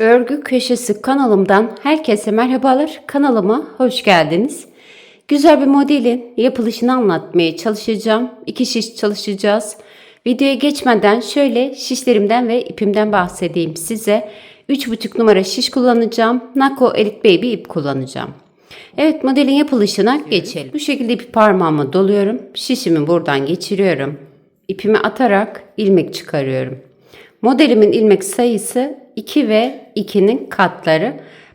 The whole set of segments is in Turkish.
Örgü Köşesi kanalımdan herkese merhabalar. Kanalıma hoş geldiniz. Güzel bir modelin yapılışını anlatmaya çalışacağım. İki şiş çalışacağız. Videoya geçmeden şöyle şişlerimden ve ipimden bahsedeyim size. 3,5 numara şiş kullanacağım. Nako Elite Baby ip kullanacağım. Evet modelin yapılışına geçelim. Bu şekilde ipi parmağıma doluyorum. Şişimi buradan geçiriyorum. İpimi atarak ilmek çıkarıyorum. Modelimin ilmek sayısı 2 ve 2'nin katları.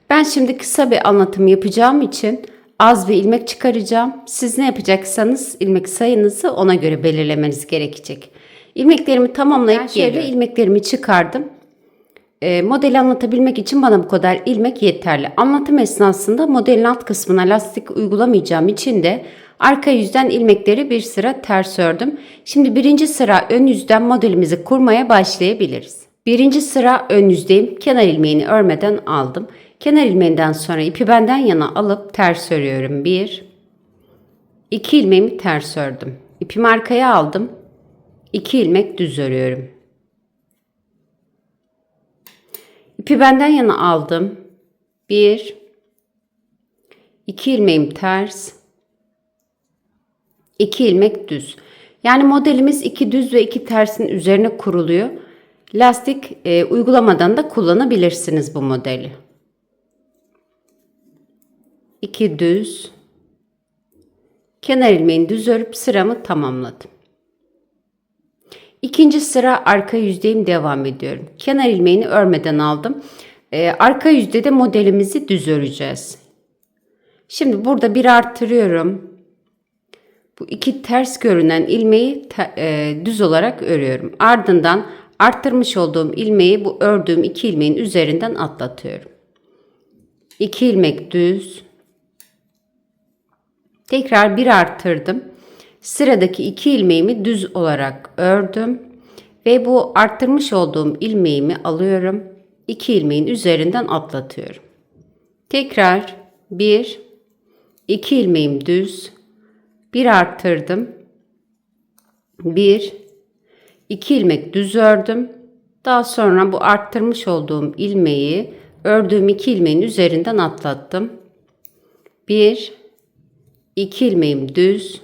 Ben şimdi kısa bir anlatım yapacağım için az bir ilmek çıkaracağım. Siz ne yapacaksanız ilmek sayınızı ona göre belirlemeniz gerekecek. İlmeklerimi tamamlayıp şöyle ilmeklerimi çıkardım. E, modeli anlatabilmek için bana bu kadar ilmek yeterli. Anlatım esnasında modelin alt kısmına lastik uygulamayacağım için de arka yüzden ilmekleri bir sıra ters ördüm. Şimdi birinci sıra ön yüzden modelimizi kurmaya başlayabiliriz. Birinci sıra ön yüzdeyim. Kenar ilmeğini örmeden aldım. Kenar ilmeğinden sonra ipi benden yana alıp ters örüyorum. Bir, iki ilmeğimi ters ördüm. İpimi arkaya aldım. İki ilmek düz örüyorum. İpi benden yana aldım. Bir, iki ilmeğim ters, iki ilmek düz. Yani modelimiz iki düz ve iki tersin üzerine kuruluyor. Lastik e, uygulamadan da kullanabilirsiniz bu modeli. İki düz. Kenar ilmeğini düz örüp sıramı tamamladım. İkinci sıra arka yüzdeyim devam ediyorum. Kenar ilmeğini örmeden aldım. Ee, arka yüzde de modelimizi düz öreceğiz. Şimdi burada bir artırıyorum. Bu iki ters görünen ilmeği e, düz olarak örüyorum. Ardından arttırmış olduğum ilmeği bu ördüğüm iki ilmeğin üzerinden atlatıyorum. İki ilmek düz. Tekrar bir arttırdım. Sıradaki iki ilmeğimi düz olarak ördüm ve bu arttırmış olduğum ilmeğimi alıyorum. İki ilmeğin üzerinden atlatıyorum. Tekrar bir, iki ilmeğim düz, bir arttırdım, bir, iki ilmek düz ördüm. Daha sonra bu arttırmış olduğum ilmeği ördüğüm iki ilmeğin üzerinden atlattım. Bir, iki ilmeğim düz,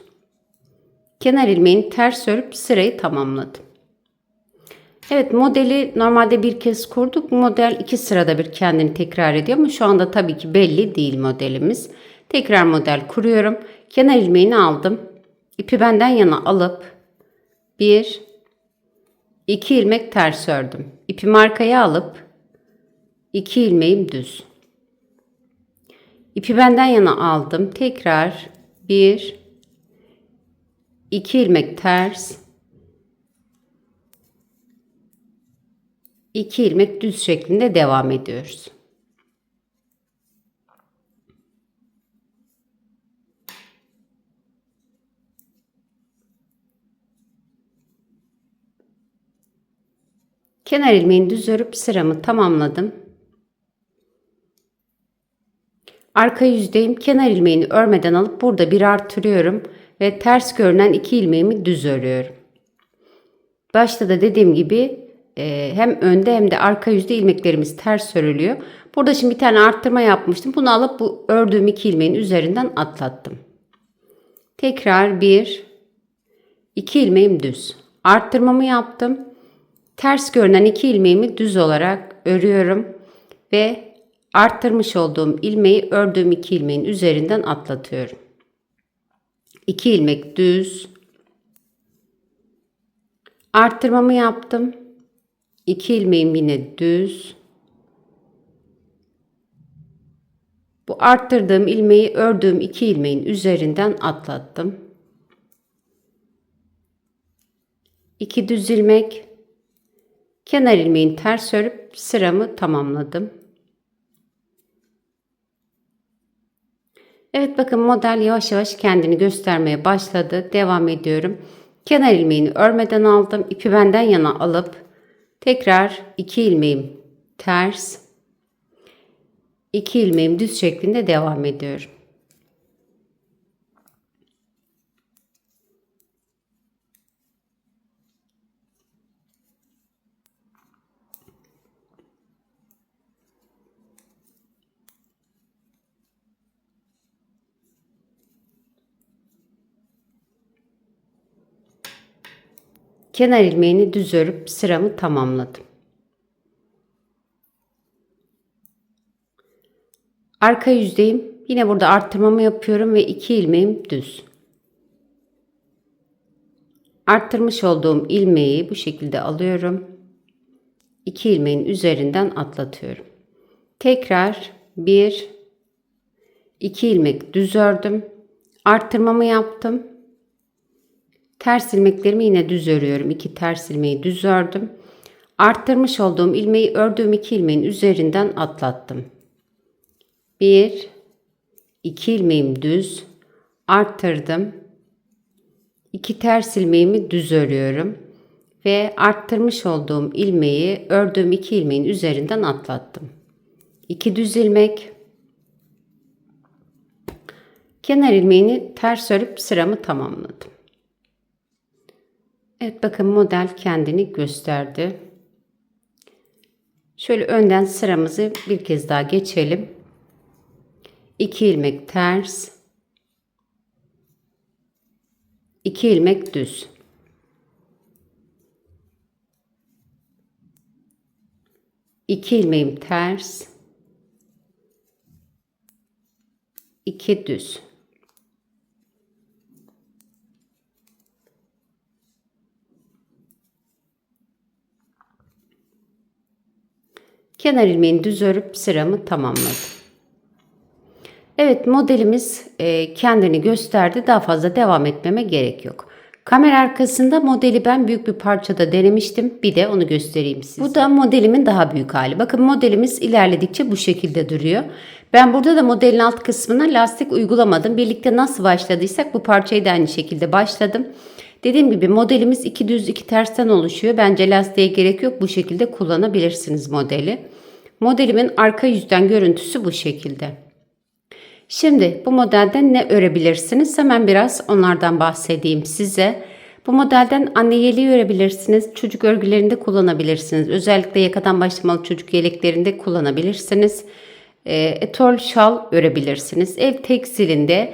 kenar ilmeğini ters örüp sırayı tamamladım. Evet modeli normalde bir kez kurduk. Model iki sırada bir kendini tekrar ediyor ama şu anda tabii ki belli değil modelimiz. Tekrar model kuruyorum. Kenar ilmeğini aldım. İpi benden yana alıp bir, iki ilmek ters ördüm. İpimi arkaya alıp iki ilmeğim düz. İpi benden yana aldım. Tekrar bir, 2 ilmek ters 2 ilmek düz şeklinde devam ediyoruz. Kenar ilmeğini düz örüp sıramı tamamladım. Arka yüzdeyim. Kenar ilmeğini örmeden alıp burada bir artırıyorum ve ters görünen iki ilmeğimi düz örüyorum. Başta da dediğim gibi e, hem önde hem de arka yüzde ilmeklerimiz ters örülüyor. Burada şimdi bir tane arttırma yapmıştım. Bunu alıp bu ördüğüm iki ilmeğin üzerinden atlattım. Tekrar bir, iki ilmeğim düz. Arttırmamı yaptım. Ters görünen iki ilmeğimi düz olarak örüyorum ve arttırmış olduğum ilmeği ördüğüm iki ilmeğin üzerinden atlatıyorum. 2 ilmek düz. Arttırmamı yaptım. 2 ilmeğim yine düz. Bu arttırdığım ilmeği ördüğüm 2 ilmeğin üzerinden atlattım. 2 düz ilmek kenar ilmeğin ters örüp sıramı tamamladım. Evet bakın model yavaş yavaş kendini göstermeye başladı. Devam ediyorum. Kenar ilmeğini örmeden aldım. İpi benden yana alıp tekrar iki ilmeğim ters, iki ilmeğim düz şeklinde devam ediyorum. Kenar ilmeğini düz örüp sıramı tamamladım. Arka yüzdeyim. Yine burada arttırmamı yapıyorum ve iki ilmeğim düz. Arttırmış olduğum ilmeği bu şekilde alıyorum. İki ilmeğin üzerinden atlatıyorum. Tekrar bir, iki ilmek düz ördüm. Arttırmamı yaptım. Ters ilmeklerimi yine düz örüyorum. İki ters ilmeği düz ördüm. Arttırmış olduğum ilmeği ördüğüm iki ilmeğin üzerinden atlattım. Bir, iki ilmeğim düz, arttırdım. İki ters ilmeğimi düz örüyorum ve arttırmış olduğum ilmeği ördüğüm iki ilmeğin üzerinden atlattım. İki düz ilmek, kenar ilmeğini ters örüp sıramı tamamladım. Evet bakın model kendini gösterdi. Şöyle önden sıramızı bir kez daha geçelim. 2 ilmek ters. 2 ilmek düz. İki ilmeğim ters. iki düz. Kenar ilmeğini düz örüp sıramı tamamladım. Evet modelimiz e, kendini gösterdi. Daha fazla devam etmeme gerek yok. Kamera arkasında modeli ben büyük bir parçada denemiştim. Bir de onu göstereyim size. Bu da modelimin daha büyük hali. Bakın modelimiz ilerledikçe bu şekilde duruyor. Ben burada da modelin alt kısmına lastik uygulamadım. Birlikte nasıl başladıysak bu parçayı da aynı şekilde başladım. Dediğim gibi modelimiz iki düz iki tersten oluşuyor. Bence lastiğe gerek yok. Bu şekilde kullanabilirsiniz modeli. Modelimin arka yüzden görüntüsü bu şekilde. Şimdi bu modelden ne örebilirsiniz? Hemen biraz onlardan bahsedeyim size. Bu modelden anne yeleği örebilirsiniz. Çocuk örgülerinde kullanabilirsiniz. Özellikle yakadan başlamalı çocuk yeleklerinde kullanabilirsiniz. E, etol şal örebilirsiniz. Ev tekstilinde